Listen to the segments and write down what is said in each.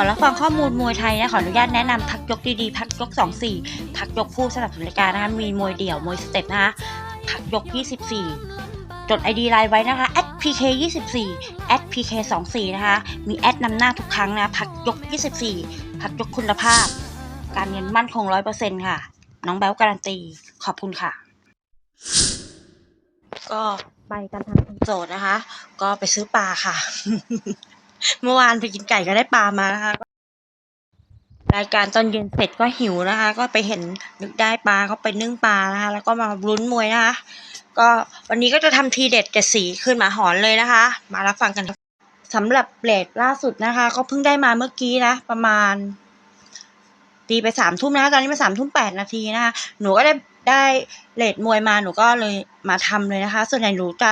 ่อนรับฟังข้อมูลมวยไทยนะขออนุญาตแนะนำพักยกดีๆ พักยก 24 พักยกผู้สนับสนุนรายการนะคะมีมวยเดี่ยวมวยสเต็ปนะคะพักยก 24 จด ID ไลน์ไว้นะคะ @pk 24 @pk 24 นะคะมีแอดนำหน้าทุกครั้งนะพักยก 24 พักยกคุณภาพ การเงินมั่นคง 100%ค่ะ น้องแบ๊วการันตี ขอบคุณค่ะ ก็ไปกันทางคนโสดนะคะ ก็ไปซื้อปลาค่ะ เมื่อวานไปกินไก่ก็ได้ปลามานะคะ รายการตอนเย็นเสร็จก็หิวนะคะ ก็ไปเห็นนึกได้ปลาก็ไปนึ่งปลานะคะ แล้วก็มาลุ้นมวยนะคะ ก็วันนี้ก็จะทำทีเด็ดเจ็ดสีขึ้นมาหอนเลยนะคะ มารับฟังกันสำหรับเบรดล่าสุดนะคะ ก็เพิ่งได้มาเมื่อกี้นะ ประมาณตีไปสามทุ่มนะคะตอนนี้มาสามทุ่มแปดนาทีนะคะ หนูก็ได้ได้เลดมวยมาหนูก็เลยมาทำเลยนะคะ ส่วนใหญ่หนูจะ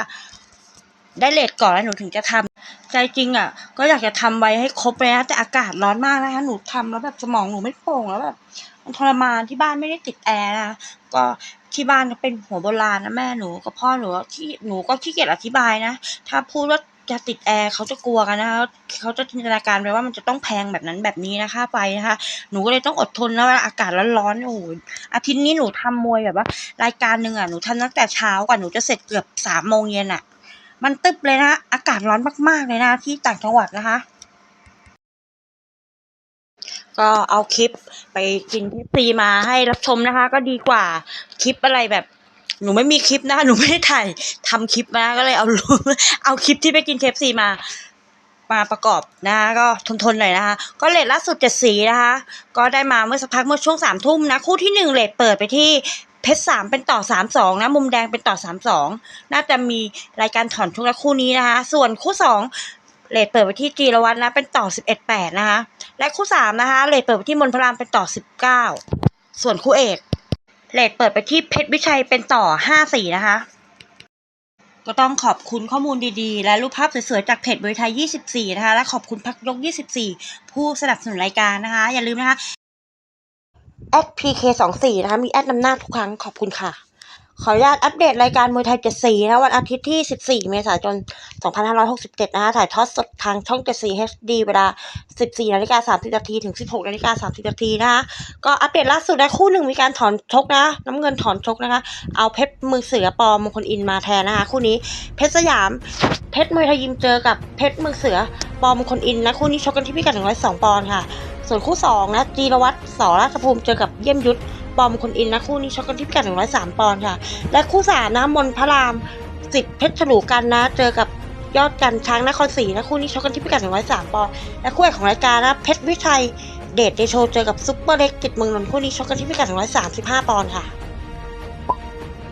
ได้เลดก่อนแล้วหนูถึงจะทำ ใจจริงอะ ก็อยากจะทำไว้ให้ครบเลยนะแต่อากาศร้อนมากนะคะหนูทำแล้วแบบสมองหนูไม่โปร่งแล้วแบบมันทรมานที่บ้านไม่ได้ติดแอร์นะก็ที่บ้านก็เป็นหัวโบราณนะแม่หนูกับพ่อหนูที่หนูก็ขี้เกียจอธิบายนะถ้าพูดว่าจะติดแอร์เขาจะกลัวกันนะคะเขาจะจินตนาการไปว่ามันจะต้องแพงแบบนั้นแบบนี้นะคะไปนะคะ หนูก็เลยต้องอดทนแล้วอากาศร้อนๆโอ้โหอาทิตย์นี้หนูทำมวยแบบว่า รายการหนึ่งอะหนูทำตั้งแต่เช้ากว่าหนูจะเสร็จเกือบสามโมงเย็นอะ มันตึบเลยนะ อากาศร้อนมาก ๆ เลยนะ ที่ต่างจังหวัดนะคะ ก็เอาคลิปไปกินเคฟซีมาให้รับชมนะคะ ก็ดีกว่าคลิปอะไรแบบ หนูไม่มีคลิปนะคะหนูไม่ได้ถ่ายทำคลิปมาก็เลยเอาเอาคลิปที่ไปกินเคฟซีมามาประกอบนะคะก็ทนๆหน่อยนะคะ ก็เลทล่าสุดเจ็ดสีนะคะ ก็ได้มาเมื่อสักพักเมื่อช่วงสามทุ่มนะ คู่ที่หนึ่งเลทเปิดไปที่ ชรสามเป็นต่อสามสองนะมุมแดงเป็นต่อสามสองน่าจะมีรายการถอนทุกละคู่นี้นะคะ ส่วนคู่สองเลทเปิดไปที่จีรวัตรนะเป็นต่อสิบเอ็ดแปดนะคะ และคู่สามนะคะเลทเปิดไปที่มนพรามเป็นต่อสิบเก้าส่วนคู่เอกเลทเปิดไปที่เพชรวิชัยเป็นต่อห้าสี่นะคะก็ต้องขอบคุณข้อมูลดีๆ และรูปภาพสวยๆ จากเพจบริไทย 24 นะคะ และขอบคุณพักยก 24 ผู้สนับสนุนรายการนะคะ อย่าลืมนะคะ @pk24 นะคะมีแอดนำหน้าทุกครั้งขอบคุณค่ะ ขออนุญาตอัปเดตรายการมวยไทย 74นะคะวันอาทิตย์ที่ 14 เมษายน 2567 นะคะถ่ายทอดสดทางช่อง 74 HD เวลา 14นาฬิกา30นาทีถึง 16นาฬิกา30นาทีนะคะก็อัปเดตล่าสุดนะคู่หนึ่งมีการถอนชกนะ น้ำเงินถอนชกนะคะ เอาเพชรมือเสือปอมงคลอินมาแทนนะคะคู่นี้เพชรสยามเพชรมวยไทยยิมเจอกับเพชรมือเสือ ปอมคลอินนะคู่นี้ชกกันที่พิกัด102ปอนด์ค่ะ ส่วนคู่สองนะจีรวัตรสอราชภูมิเจอกับเยี่ยมยุทธปอมคลอินนะคู่นี้ชกกันที่พิกัด103ปอนด์ค่ะ และคู่สามนะมนพระรามสิทธิ์เพชรฉลูกันนะ เจอกับยอดกันช้างนครศรีนะคู่นี้ชกกันที่พิกัด103ปอนด์และคู่เอกของรายการนะเพชรวิชัยเดชเดโชเจอกับซุปเปอร์เล็กกิจเมืองนนท์คู่นี้ชกกันที่พิกัด135ปอนด์ค่ะ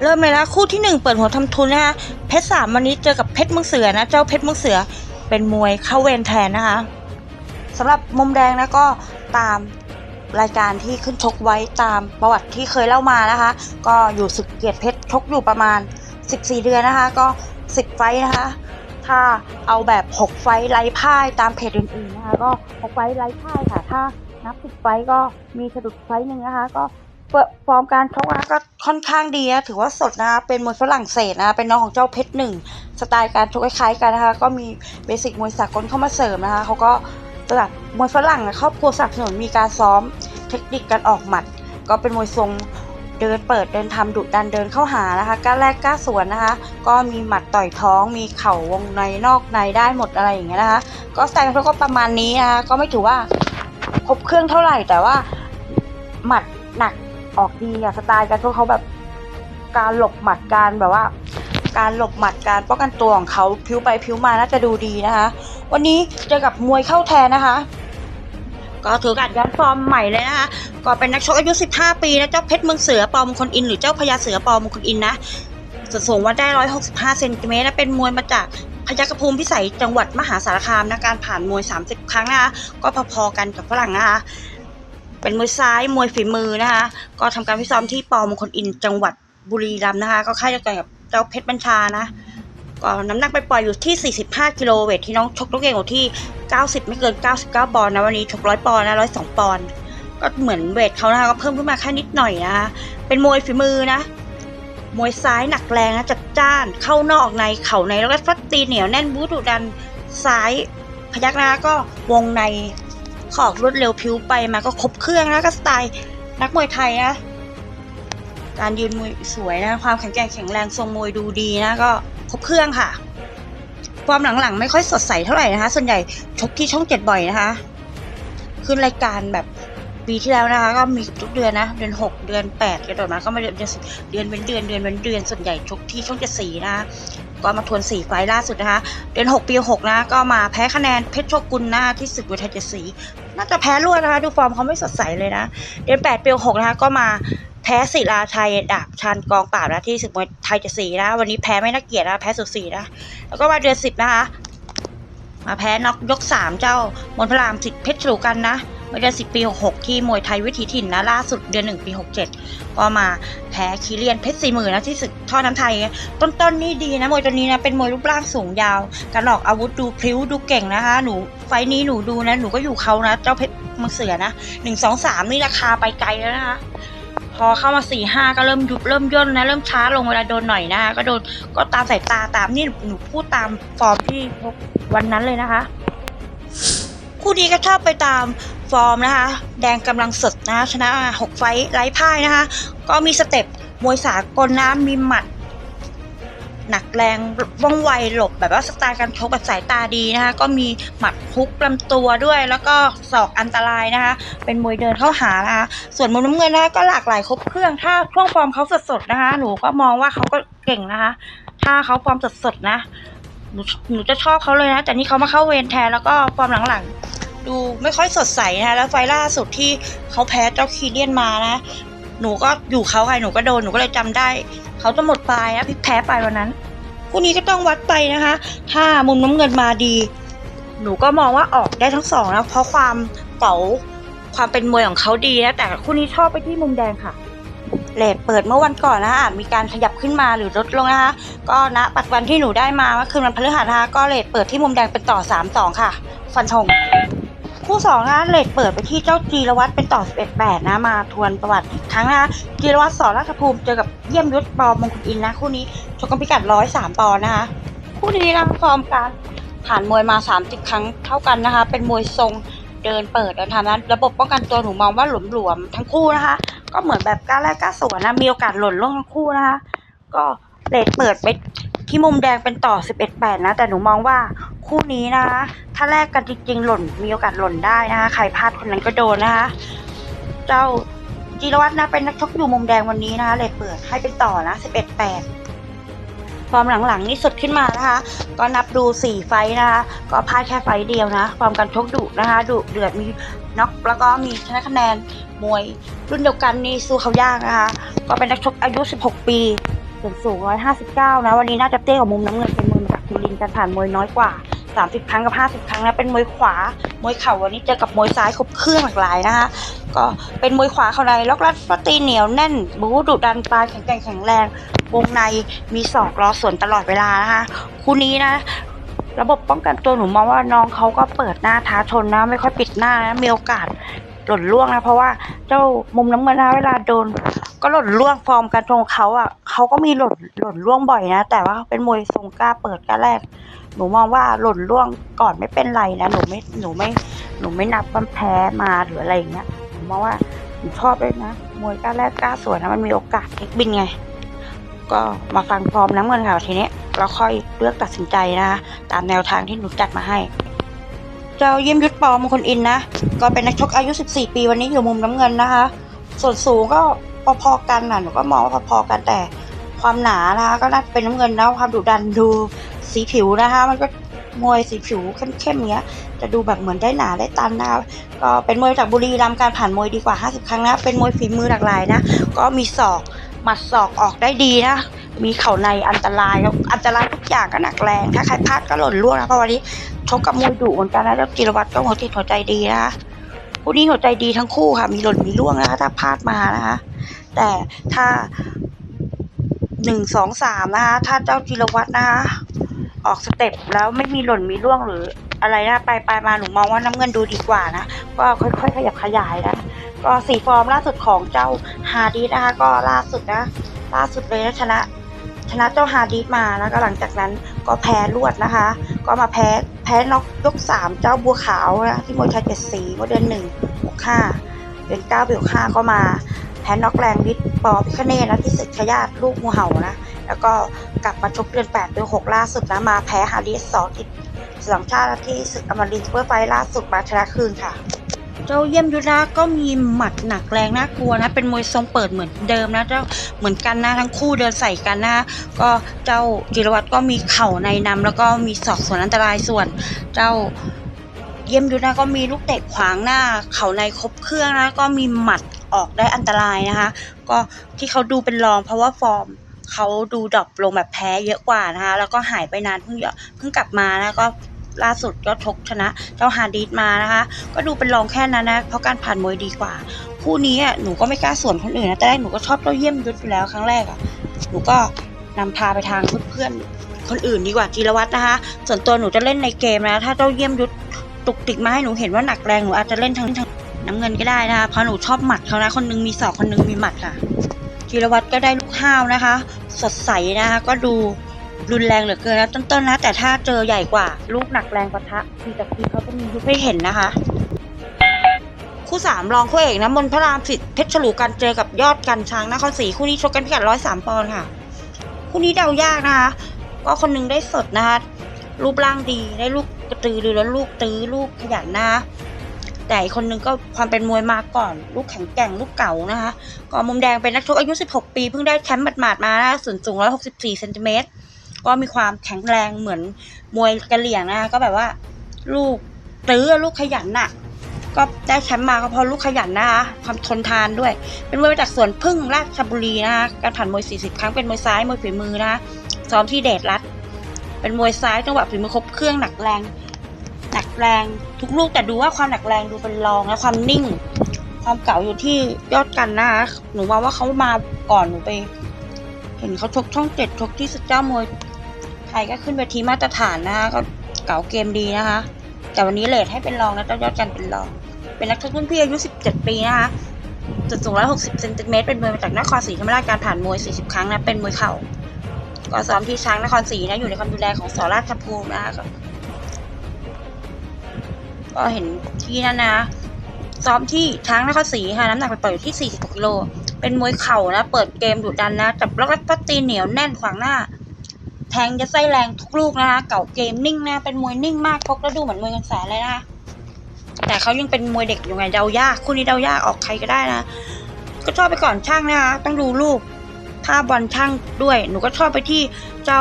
เริ่มเลยนะคู่ที่หนึ่งเปิดหัวทำทุนนะคะเพชรสามวันนี้เจอกับเพชรมืองเสือนะ เจ้าเพชรมืองเสือ เป็นมวยเข้าเวรแทนนะคะสำหรับมุมแดงนะก็ตามรายการที่ขึ้นชกไว้ตามประวัติที่เคยเล่ามานะคะ ก็อยู่ศึกเกียรติเพชรชกอยู่ประมาณ 14 เดือนนะคะ ก็ 10 ไฟนะคะ ถ้าเอาแบบ 6 ไฟไร้พ่ายตามเพจอื่นๆนะคะ ก็ 6 ไฟไร้พ่ายค่ะ ถ้านับ 10 ไฟก็มีสะดุดไฟหนึ่งนะคะ ก็ ฟอร์มการชกนะก็ค่อนข้างดีนะถือว่าสดนะเป็นมวยฝรั่งเศสนะเป็นน้องของเจ้าเพชรหนึ่งสไตล์การชกคล้ายๆกันนะคะ ก็มีเบสิกมวยสากลเข้ามาเสริมนะคะเขาก็สำหรับมวยฝรั่งนะครอบครัวสนับสนุนมีการซ้อมเทคนิคการออกหมัด ก็เป็นมวยทรงเดินเปิดเดินทำดุดันเดินเข้าหานะคะกล้าแรกกล้าสวนนะคะ ก็มีหมัดต่อยท้อง มีเข่าวงในนอกในได้หมดอะไรอย่างเงี้ยนะคะ ก็สไตล์กาก็ประมาณนี้นะคะก็ไม่ถือว่าครบเครื่องเท่าไหร่แต่ว่าหมัดหนัก ออกดีอะสไตล์การชกเขาแบบ การหลบหมัดการแบบว่า การหลบหมัดการป้องกันตัวของเขาพิ้วไปพิ้วมาน่าจะดูดีนะคะ วันนี้เจอกับมวยเข้าแทนนะคะ ก็ถือการย้อนฟอร์มใหม่เลยนะคะก็เป็นนักชกอายุ 15 ปีนะเจ้าเพชรเมืองเสือปอมคลอิน หรือเจ้าพญาเสือปอมคลอินนะส่วนสูงวัดได้ 165 เซนติเมตรและเป็นมวยมาจากพยัคฆภูมิพิสัยจังหวัดมหาสารคามนะการผ่านมวย 30 ครั้งนะคะก็พอๆกันกับฝรั่งนะคะ เป็นมวยซ้ายมวยฝีมือนะคะ ก็ทำการฟิซ้อมที่ปอมงคลอินจังหวัดบุรีรัมย์นะคะ ก็ค่ายเดียวกันกับเจ้าเพชรบัญชานะก็น้ำหนักไปปล่อยอยู่ที่ 45 กิโลเวทที่น้องชกตัวเก่งอยู่ที่ 90 ไม่เกิน 99 ปอนด์นะวันนี้ชก100ปอนด์นะ102ปอนด์ก็เหมือนเวทเขานะคะก็เพิ่มขึ้นมาแค่นิดหน่อยนะคะเป็นมวยฝีมือนะ มวยซ้ายหนักแรงนะจัดจ้านเข้านอกในเข่าในแล้วก็ฟัดตีเหนียวแน่นบูดุดันซ้ายพยักหน้าก็วงใน ขอกรวดเร็วผิวไปมาก็ครบเครื่องนะก็สไตล์นักมวยไทยนะการยืนมวยสวยนะความแข็งแกร่งแข็งแรงทรงมวยดูดีนะก็ครบเครื่องค่ะ ความหลังๆ ไม่ค่อยสดใสเท่าไหร่นะคะ ส่วนใหญ่ชกที่ช่องเจ็ดบ่อยนะคะ ขึ้นรายการแบบปีที่แล้วนะคะ ก็มีทุกเดือนนะ เดือนหกเดือนแปดกระโดดมาก็มาเดือนเดือนสิบเดือนเป็นเดือนเดือนเป็นเดือนส่วนใหญ่ชกที่ช่องเจ็ดสีนะคะ ก็มาทวนสี่ไฟล์ล่าสุดนะคะเดือนหกปีหกนะก็มาแพ้คะแนนเพชรโชกุลหนะที่ศึกเวทเจสีน่าจะแพ้รวดนะคะ ดูฟอร์มเขาไม่สดใสเลยนะ เดือนแปดปีหกนะคะก็มาแพ้ศิลาชัยดาบชันกองปราบนะที่ศึกมวยไทยเจสีนะ วันนี้แพ้ไม่น่าเกลียดนะแพ้สุดสีนะแล้วก็มาเดือนสิบนะคะมาแพ้น็อกยกสามเจ้ามนพระรามสิทธิ์เพชรฉลูกันนะ เมื่อเดือนสิบปีหกหกที่มวยไทยวิถีถิ่นนะล่าสุดเดือนหนึ่งปีหกเจ็ดก็มาแพ้คีเรียนเพชรสี่หมื่นนะที่ศึกท่อน้ำไทย ต้นๆนี่ดีนะมวยตัวนี้นะเป็นมวยรูปร่างสูงยาวการออกอาวุธดูพลิ้วดูเก่งนะคะ หนูไฟนี้หนูดูนะ หนูก็อยู่เขานะ เจ้าเพชรมังเสือนะหนึ่งสองสามนี่ราคาไปไกลแล้วนะคะพอเข้ามาสี่ห้าก็เริ่มยุบเริ่มย่นนะเริ่มช้าลงเวลาโดนหน่อยนะคะก็โดนก็ตามสายตาตามนี่หนูพูดตามฟอร์มที่พบวันนั้นเลยนะคะ คู่นี้ก็ชอบไปตาม ฟอร์มนะคะ แดงกำลังสดนะชนะหกไฟท์ไร้พ่ายนะคะ ก็มีสเต็ปมวยสากลนะมีหมัด หนักแรงว่องไวหลบแบบว่าสไตล์การชกแบบสายตาดีนะคะ ก็มีหมัดฮุกลำตัวด้วย แล้วก็ศอกอันตรายนะคะ เป็นมวยเดินเข้าหานะคะ ส่วนมุมน้ำเงินนะคะก็หลากหลายครบเครื่องถ้าช่วงฟอร์มเขาสดๆนะคะ หนูก็มองว่าเขาก็เก่งนะคะ ถ้าเขาฟอร์มสดๆนะหนูหนูจะชอบเขาเลยนะ แต่นี่เขามาเข้าเวรแทนแล้วก็ฟอร์มหลังๆ ดูไม่ค่อยสดใสนะคะแล้วไฟล่าสุดที่เขาแพ้เจ้าคีเลียนมานะ หนูก็อยู่เขาใครหนูก็โดนหนูก็เลยจำได้ เขาจะหมดปลายนะพิกแพ้ไปวันนั้นคู่นี้ก็ต้องวัดไปนะคะ ถ้ามุมน้ำเงินมาดี หนูก็มองว่าออกได้ทั้งสองนะเพราะความเก๋าความเป็นมวยของเขาดีนะแต่คู่นี้ชอบไปที่มุมแดงค่ะเลทเปิดเมื่อวันก่อนนะคะอาจมีการขยับขึ้นมาหรือลดลงนะคะก็ณปัจจุบันที่หนูได้มาเมื่อคืนวันพฤหัสนะคะก็เลทเปิดที่มุมแดงเป็นต่อสามสองค่ะ ฟันธง คู่สองนะเลทเปิดไปที่เจ้าจีรวัตรเป็นต่อสิบเอ็ดแปดนะ มาทวนประวัติอีกครั้งนะจีรวัตรสอราชภูมิเจอกับเยี่ยมยุทธปอมงคลอินนะ คู่นี้ชกกันพิกัดร้อยสามปอนด์นะคะ คู่นี้นะฟอร์มการผ่านมวยมาสามสิบครั้งเท่ากันนะคะ เป็นมวยทรงเดินเปิดเดินทำนั้นระบบป้องกันตัวหนูมองว่าหลวมๆทั้งคู่นะคะ ก็เหมือนแบบกล้าแรกกล้าสวนนะมีโอกาสหล่นล่วงทั้งคู่นะคะ ก็เลทเปิดไป ที่มุมแดงเป็นต่อ 11 8 นะ แต่หนูมองว่าคู่นี้นะคะ ถ้าแลกกันจริงๆ หล่นมีโอกาสหล่นได้นะคะใครพลาดคนนั้นก็โดนนะคะ เจ้าจิรวัตรนะเป็นนักชกอยู่มุมแดงวันนี้นะคะเลทเปิดให้เป็นต่อนะ 11 8 ฟอร์มหลังๆนี่สดขึ้นมานะคะ ก็นับดู 4 ไฟนะคะ ก็พลาดแค่ไฟเดียวนะ ฟอร์มการชกดุนะคะดุเดือดมีน็อกแล้วก็มีชนะคะแนนมวยรุ่นเดียวกันนี่สู้เขายากนะคะ ก็เป็นนักชกอายุ 16 ปี ส่วนสูง 159 นะ วันนี้น่าจะเตี้ยกว่ามุมน้ำเงินเป็นมวยมจากจุลินการผ่านมวยน้อยกว่า 30 ครั้งกับ 50 ครั้งนะเป็นมวยขวา มวยเข่าวันนี้เจอกับมวยซ้ายครบเครื่องหลากหลายนะคะก็เป็นมวยขวาเข้าในล็อกลัดฟตีเหนียวแน่น บูดุดันปลายแข็งแกร่งแข็งแรง วงในมีศอกรอสวนตลอดเวลานะคะคู่นี้นะระบบป้องกันตัวหนูมองว่าน้องเขาก็เปิดหน้าท้าชนนะ ไม่ค่อยปิดหน้านะมีโอกาสหล่นล่วงนะ เพราะว่าเจ้ามุมน้ำเงินนะเวลาโดน ก็หล่นล่วงฟอร์มการชงเขาอะเขาก็มีหล่นหล่นล่วงบ่อยนะ แต่ว่าเป็นมวยทรงกล้าเปิดกล้าแรก หนูมองว่าหล่นล่วงก่อนไม่เป็นไรนะ หนูไม่หนูไม่หนูไม่นับว่าแพ้มาหรืออะไรอย่างเงี้ยหนูมองว่าหนูชอบเลยนะมวยกล้าแรกกล้าสวนนะมันมีโอกาสเทคบินไง ก็มาฟังฟอร์มน้ำเงินค่ะทีนี้เราค่อยเลือกตัดสินใจนะคะตามแนวทางที่หนูจัดมาให้เจ้าเยี่ยมยุทธปอมงคลอินนะ ก็เป็นนักชกอายุ 14 ปีวันนี้อยู่มุมน้ำเงินนะคะ ส่วนสูงก็ พอๆกันน่ะหนูก็มองว่าพอๆกันแต่ความหนานะคะ ก็น่าเป็นน้ำเงินนะความดุดันดูสีผิวนะคะ มันก็มวยสีผิวเข้มๆเงี้ยจะดูแบบเหมือนได้หนาได้ตันนะคะก็เป็นมวยจากบุรีรัมย์การผ่านมวยดีกว่า 50 ครั้งนะเป็นมวยฝีมือหลากหลายนะก็มีศอกหมัดศอกออกได้ดีนะมีเข่าในอันตรายแล้วอันตรายทุกอย่างก็หนักแรง ถ้าใครพลาดก็หล่นล่วงนะเพราะวันนี้ชกกับมวยดุเหมือนกันนะแล้วจิรวัตรก็หัวจิตหัวใจดีนะคะ คู่นี้หัวใจดีทั้งคู่ค่ะ มีหล่นมีล่วงนะคะ ถ้าพลาดมานะคะ แต่ถ้าหนึ่งสองสามนะคะ ถ้าเจ้าจิรวัตรนะคะ ออกสเต็ปแล้วไม่มีหล่นมีร่วงหรืออะไรนะไปไปมาหนูมองว่าน้ำเงินดูดีกว่านะ ก็ค่อยๆขยับขยายนะ ก็สีฟอร์มล่าสุดของเจ้าฮาดีนะคะก็ล่าสุดนะ ล่าสุดเลยนะชนะชนะเจ้าฮาดีมาแล้วก็หลังจากนั้นก็แพ้รวดนะคะ ก็มาแพ้ แพ้น็อกยกสามเจ้าบัวขาวนะที่มวยไทยเจ็ดสีเมื่อเดือนหนึ่งหกห้าเดือนเก้าเบลห้าก็มาแพ้น็อกแรงฤทธิ์ปอพิคเนตนะที่ศึกชยาตลูกงูเห่านะแล้วก็กลับมาชกเดือนแปดเดือนหกล่าสุดนะมาแพ้ฮาริสสองทิศสองชาติที่ศึกอมรินทร์ซูเปอร์ไฟล่าสุดมาชนะคืนค่ะ เจ้าเยี่ยมยุทธะก็มีหมัดหนักแรงน่ากลัวนะ เป็นมวยทรงเปิดเหมือนเดิมนะเจ้าเหมือนกันนะทั้งคู่เดินใส่กันนะ ก็เจ้าจิรวัตรก็มีเข่าในนำแล้วก็มีศอกส่วนอันตรายส่วน เจ้าเยี่ยมยุทธะก็มีลูกเตะขวางหน้า เข่าในครบเครื่องนะก็มีหมัดออกได้อันตรายนะคะ ก็ที่เขาดูเป็นรองเพราะว่าฟอร์มเขาดูดรอปลงแบบแพ้เยอะกว่านะคะแล้วก็หายไปนานเพิ่งเพิ่งกลับมานะก็ ล่าสุดก็ชกชนะเจ้าฮาดิสมานะคะ ก็ดูเป็นรองแค่นั้นนะเพราะการผ่านมวยดีกว่าคู่นี้อะหนูก็ไม่กล้าส่วนคนอื่นนะแต่แรกหนูก็ชอบเจ้าเยี่ยมยุทธอยู่แล้วครั้งแรกอะหนูก็นำพาไปทางเพื่อนๆคนอื่นดีกว่าจีรวัตรนะคะ ส่วนตัวหนูจะเล่นในเกมนะถ้าเจ้าเยี่ยมยุทธตุกติกมาให้หนูเห็นว่าหนักแรงหนูอาจจะเล่นทั้งน้ำเงินก็ได้นะคะเพราะหนูชอบหมัดเขานะคนนึงมีศอกคนนึงมีหมัดค่ะจีรวัตรก็ได้ลูกห้าวนะคะ สดใสนะคะก็ดู รุนแรงเหลือเกินนะต้นๆนะ แต่ถ้าเจอใหญ่กว่า ลูกหนักแรงปะทะทีกับทีเขาจะมียุบให้เห็นนะคะ คู่สามรองคู่เอกนะมนพระรามสิทธิ์เพชรฉลูกันเจอกับยอดกันช้างนครศรีคู่นี้ชกกันพิกัดร้อยสามปอนด์ค่ะ คู่นี้เดายากนะคะ ก็คนหนึงได้สดนะคะรูปร่างดีได้ลูกกระตือรือร้นลูกตื้อลูกขยันนะคะแต่อีกคนนึงก็ความเป็นมวยมาก่อน ลูกแข็งแกร่งลูกเก่านะคะ ก็มุมแดงเป็นนักชกอายุ 16 ปี เพิ่งได้แชมป์หมาดๆมานะส่วนสูง 164เซนติเมตร ก็มีความแข็งแรงเหมือนมวยกะเหลี่ยงนะคะก็แบบว่า ลูกตื้อลูกขยันน่ะ ก็ได้แชมป์มาก็เพราะลูกขยันนะคะความทนทานด้วย เป็นมวยมาจากสวนพึ่งราชบุรีนะคะการผ่านมวย 40 ครั้งเป็นมวยซ้ายมวยฝีมือนะคะซ้อมที่เดชรัฐเป็นมวยซ้ายจังหวะฝีมือครบเครื่องหนักแรงหนักแรงทุกลูกแต่ดูว่าความหนักแรงดูเป็นรองและความนิ่ง ความเก่าอยู่ที่ยอดกันนะคะหนูว่าว่าเขามาก่อนหนูไป เห็นเขาชกช่องเจ็ดชกที่สเจ้ามวย ยก็ขึ้นเวทีมาตรฐานนะคะก็เก่าเกมดีนะคะ แต่วันนี้เลทให้เป็นรองนะเจ้ายอดกันเป็นรอง เป็นนักชกรุ่นพี่อายุ 17 ปีนะคะจุดสูง 160 เซนติเมตร เป็นมวยมาจากนครศรีธรรมราชการผ่านมวย 40 ครั้งนะ เป็นมวยเข่า ก็ซ้อมที่ช้างนครศรีนะ อยู่ในความดูแลของสอราชภูมินะคะก็เห็นที่นั่นนะ ซ้อมที่ช้างนครศรีค่ะ น้ำหนักไปปล่อยอยู่ที่ 46กิโล เป็นมวยเข่านะ เปิดเกมดุดันนะ จับล็อกแล้วก็ตีเหนียวแน่นขวางหน้า แทงจะไส้แรงทุกลูกนะคะเก่าเกมนิ่งนะเป็นมวยนิ่งมากพกแล้วดูเหมือนมวยเงินแสนเลยนะคะแต่เขายังเป็นมวยเด็กอยู่ไงเดายากคู่นี้เดายากออกใครก็ได้นะ ก็ชอบไปก่อนช่างนะคะต้องดูลูกภาบอลช่างด้วย หนูก็ชอบไปที่เจ้า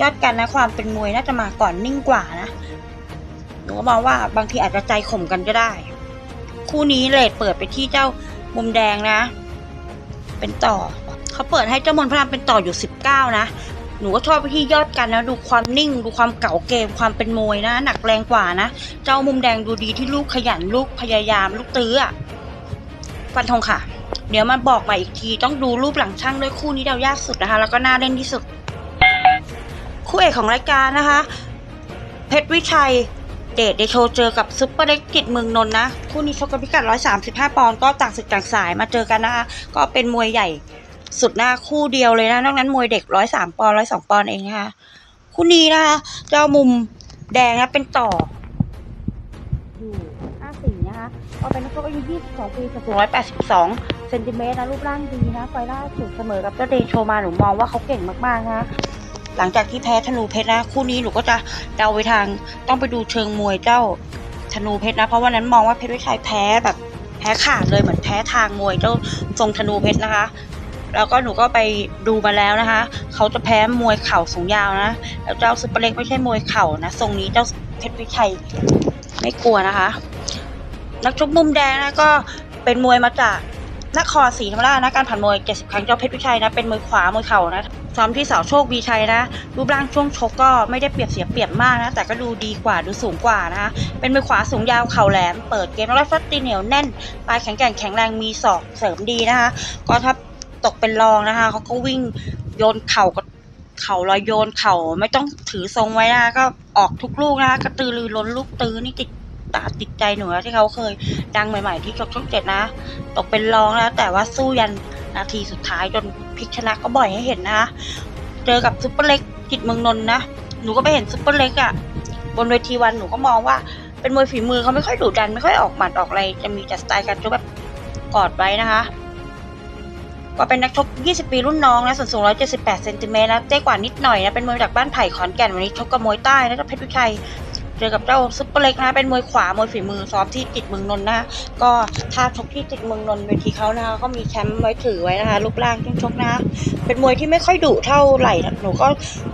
ยอดกันนะความเป็นมวยน่าจะมาก่อนนิ่งกว่านะหนูก็มองว่าบางทีอาจจะใจข่มกันก็ได้ คู่นี้เลทเปิดไปที่เจ้ามุมแดงนะ เป็นต่อเขาเปิดให้เจ้ามนพรามเป็นต่ออยู่สิบเก้านะ หนูก็ชอบไปที่ยอดกันนะดูความนิ่ง ดูความเก่าเกมความเป็นมวยนะ หนักแรงกว่านะ เจ้ามุมแดงดูดีที่ลูกขยันลูกพยายามลูกตื้อฟันธงค่ะ เดี๋ยวมาบอกใหม่อีกทีต้องดูรูปหลังช่างด้วยคู่นี้เดายากสุดนะคะ แล้วก็น่าเล่นที่สุด คู่เอกของรายการนะคะ เพชรวิชัยเดทเดโชเจอกับซุปเปอร์เล็กกิจเมืองนนท์นะ คู่นี้ชกกันพิกัด 135 ปอนด์ก็ต่างศึกต่างสายมาเจอกันนะคะ ก็เป็นมวยใหญ่ สุดหน้าคู่เดียวเลยนะ นอกนั้นมวยเด็ก103ปอนด์102ปอนเองนะคะคู่นี้นะคะเจ้ามุมแดงนะเป็นต่ออยู่54นะคะก็เป็นนักชกอายุ22ปีสูง182เซนติเมตรนะรูปร่างดีนะไฟล่าสุดเสมอกับเจ้าเดโชมาหนูมองว่าเขาเก่งมากๆนะคะหลังจากที่แพ้ธนูเพชรนะ คู่นี้หนูก็จะเดาไปทางต้องไปดูเชิงมวยเจ้าธนูเพชรนะ เพราะวันนั้นมองว่าเพชรวิชัยแพ้แบบแพ้ขาดเลยเหมือนแพ้ทางมวยเจ้าทรงธนูเพชรนะคะ แล้วก็หนูก็ไปดูมาแล้วนะคะ เขาจะแพ้มวยเข่าสูงยาวนะ แล้วเจ้าซุปเปอร์เล็กไม่ใช่มวยเข่านะ ทรงนี้เจ้าเพชรวิชัยไม่กลัวนะคะ นักชกมุมแดงนะก็เป็นมวยมาจากนครศรีธรรมราชนะการผ่านมวย 70 ครั้งเจ้าเพชรวิชัยนะเป็นมวยขวามวยเข่านะซ้อมที่สาวโชควีชัยนะรูปร่างช่วงชกก็ไม่ได้เปรียบเสียเปรียบมากนะแต่ก็ดูดีกว่าดูสูงกว่านะคะเป็นมวยขวาสูงยาวเข่าแหลม เปิดเกมแล้วฟัดตีเหนียวแน่นปลายแข็งแกร่งแข็งแรงมีศอกเสริมดีนะคะก็ถ้า ตกเป็นรองนะคะเขาก็วิ่งโยนเข่ากับเข่าลอยโยนเข่าไม่ต้องถือทรงไว้นะคะก็ออกทุกลูกนะคะกระตือรือร้นลูกตื้อนี่ติดตาติดใจหนูนะที่เขาเคยดังใหม่ ๆ ที่ชกช่องเจ็ดนะ ตกเป็นรองนะแต่ว่าสู้ยันนาทีสุดท้ายจนพลิกชนะก็บ่อยให้เห็นนะคะเจอกับซุปเปอร์เล็กกิจเมืองนนท์นะหนูก็ไปเห็นซุปเปอร์เล็กอะ่ะบนเวทีวันหนูก็มองว่าเป็นมวยฝีมือเขาไม่ค่อยดุดันไม่ค่อยออกหมัดออกอะไรจะมีแต่สไตล์การชกแบบกอดไว้นะคะ ก็เป็นนักชก20 ปีรุ่นน้องนะส่วนสูง 178 เซนติเมตรนะเจ๊กว่านิดหน่อยนะเป็นมวยจากบ้านไผ่ขอนแก่นวันนี้ชกกับมวยใต้นะเจ้าเพชรวิชัยเจอกับเจ้าซุปเปอร์เล็กนะเป็นมวยขวามวยฝีมือซ้อมที่จิตเมืองนนท์นะก็ถ้าชกที่จิตเมืองนนท์เวทีเขานะคะก็มีแชมป์ไว้ถือไว้นะคะรูปร่างช่วงชกนะเป็นมวยที่ไม่ค่อยดุเท่าไหร่นะหนูก็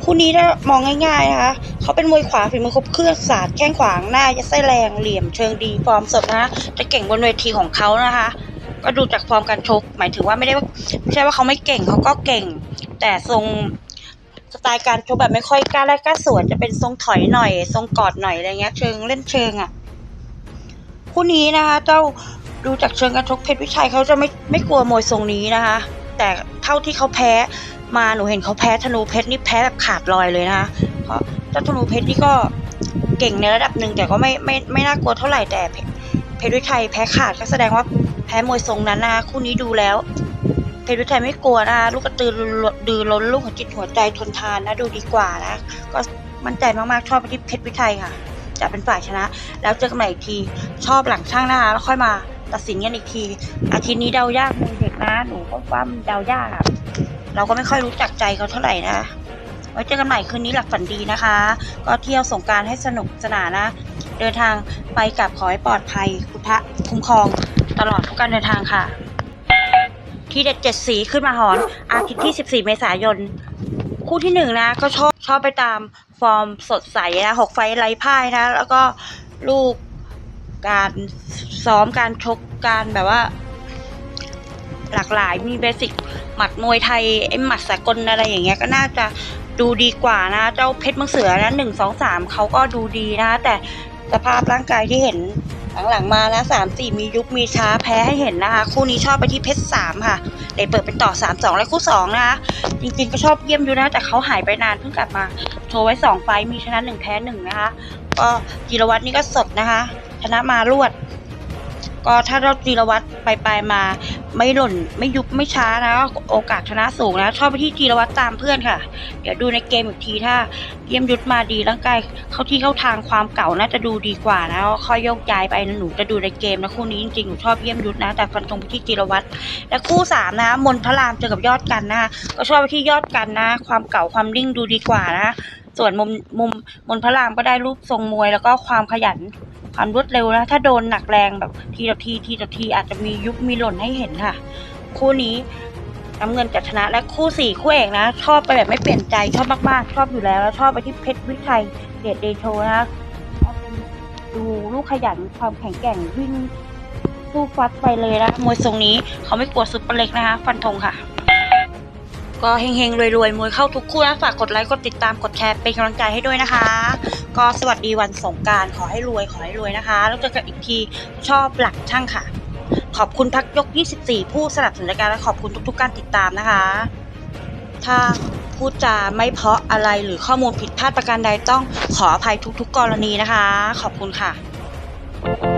คู่นี้ถ้ามองง่ายๆนะคะเขาเป็นมวยขวาฝีมือครบเครื่องศาสตร์แข้งขวางหน้ายัดไส้แรงเหลี่ยมเชิงดีฟอร์มสดนะจะเก่งบนเวทีของเขานะคะ ก็ดูจากฟอร์มการชก หมายถึงว่าไม่ได้ว่าไม่ใช่ว่าเขาไม่เก่งเขาก็เก่ง แต่ทรงสไตล์การชกแบบไม่ค่อยกล้าแลกกล้าสวนจะเป็นทรงถอยหน่อย ทรงกอดหน่อยอะไรเงี้ยเชิงเล่นเชิงอะคู่นี้นะคะ เจ้าดูจากเชิงการชกเพชรวิชัยเขาจะไม่ไม่กลัวมวยทรงนี้นะคะ แต่เท่าที่เขาแพ้มาหนูเห็นเขาแพ้ธนูเพชรนี่แพ้แบบขาดลอยเลยนะคะเพราะเจ้าธนูเพชรนี่ก็เก่งในระดับหนึ่งแต่ก็ไม่ไม่ไม่น่ากลัวเท่าไหร่แต่เพชรวิชัยแพ้ขาดก็แสดงว่า แพ้มวยทรงนั้นนะคู่นี้ดูแล้วเพชรวิชัยไม่กลัวนะลูกกระตือรือดือร้นลูกหัวจิตหัวใจทนทานนะดูดีกว่านะก็มั่นใจมากๆชอบไปที่เพชรวิชัยค่ะ จะเป็นฝ่ายชนะ แล้วเจอกันใหม่อีกที ชอบหลังช่างนะคะแล้วค่อยมาตัดสินกันอีกที อาทิตย์นี้เดายากมวยเด็กนะหนูก็ว่ามันเดายากอะเราก็ไม่ค่อยรู้จักใจเขาเท่าไหร่นะไว้เจอกันใหม่คืนนี้หลับฝันดีนะคะ ก็เที่ยวสงการให้สนุกสนานนะ เดินทางไปกับขอให้ปลอดภัยพุทธคุ้มครอง ตลอดทุกการเดินทางค่ะ ที่เด็ดเจ็ดสีขึ้นมาหอน อาทิตย์ที่ 14 เมษายน คู่ที่หนึ่งนะ ก็ชอบชอบไปตามฟอร์มสดใสนะหกไฟไร้พ่ายนะ แล้วก็ลูกการซ้อมการชกการแบบว่า หลากหลายมีเบสิกหมัดมวยไทยไอ้หมัดสากลอะไรอย่างเงี้ยก็น่าจะดูดีกว่านะ เจ้าเพชรมังเสือนะหนึ่งสองสามเขาก็ดูดีนะ แต่สภาพร่างกายที่เห็น หลังๆมานะสามสี่มียุบมีช้าแพ้ให้เห็นนะคะ คู่นี้ชอบไปที่เพชรสามค่ะเลยเปิดเป็นต่อสามสองและคู่สองนะคะจริงๆก็ชอบเยี่ยมอยู่นะ แต่เขาหายไปนานเพิ่งกลับมา โชว์ไว้สองไฟมีชนะหนึ่งแพ้หนึ่งนะคะ ก็จิรวัตรนี่ก็สดนะคะ ชนะมารวด ก็ถ้าเราจีรวัตรไปไปมา ไม่หล่นไม่ยุบไม่ช้านะโอกาสชนะสูงนะชอบไปที่จีรวัตรตามเพื่อนค่ะ เดี๋ยวดูในเกมอีกทีถ้าเยี่ยมยุทธมาดีร่างกายเข้าที่เข้าทางความเก่าน่าจะดูดีกว่านะค่อยโยกย้ายไปนะหนูจะดูในเกมนะคู่นี้จริงๆหนูชอบเยี่ยมยุทธนะ แต่ฟันธงไปที่จีรวัตรและคู่สามนะมนพระรามเจอกับยอดกันนะก็ชอบไปที่ยอดกันนะ ความเก่าความริ่งดูดีกว่านะ ส่วนมุมมุมมนพระรามก็ได้รูปทรงมวย แล้วก็ความขยันความรวดเร็วนะ ถ้าโดนหนักแรงแบบทีต่อทีทีต่อทีอาจจะมียุบมีหล่นให้เห็นค่ะ คู่นี้น้ำเงินจะชนะและคู่สี่คู่เอกนะ ชอบไปแบบไม่เปลี่ยนใจชอบมากๆ ชอบอยู่แล้ว แล้วชอบไปที่เพชรวิชัยเดชเดโชนะดูลูกขยันความแข็งแกร่งวิ่งสู้ฟัดไปเลยนะมวยทรงนี้เขาไม่กลัวซุปเปอร์เล็กนะคะ ฟันธงค่ะ ก็เฮงๆรวยๆมวยเข้าทุกคู่นะฝากกดไลค์กดติดตามกดแชร์เป็นกำลังใจให้ด้วยนะคะ ก็สวัสดีวันสงการขอให้รวยขอให้รวยนะคะ แล้วเจอกันอีกทีชอบหลักช่างค่ะ ขอบคุณพักยก 24 ผู้สนับสนุนรายการและขอบคุณทุก ๆ การติดตามนะคะ ถ้าพูดจาไม่เพราะอะไรหรือข้อมูลผิดพลาดประการใดต้องขออภัยทุก ๆ กรณีนะคะ ขอบคุณค่ะ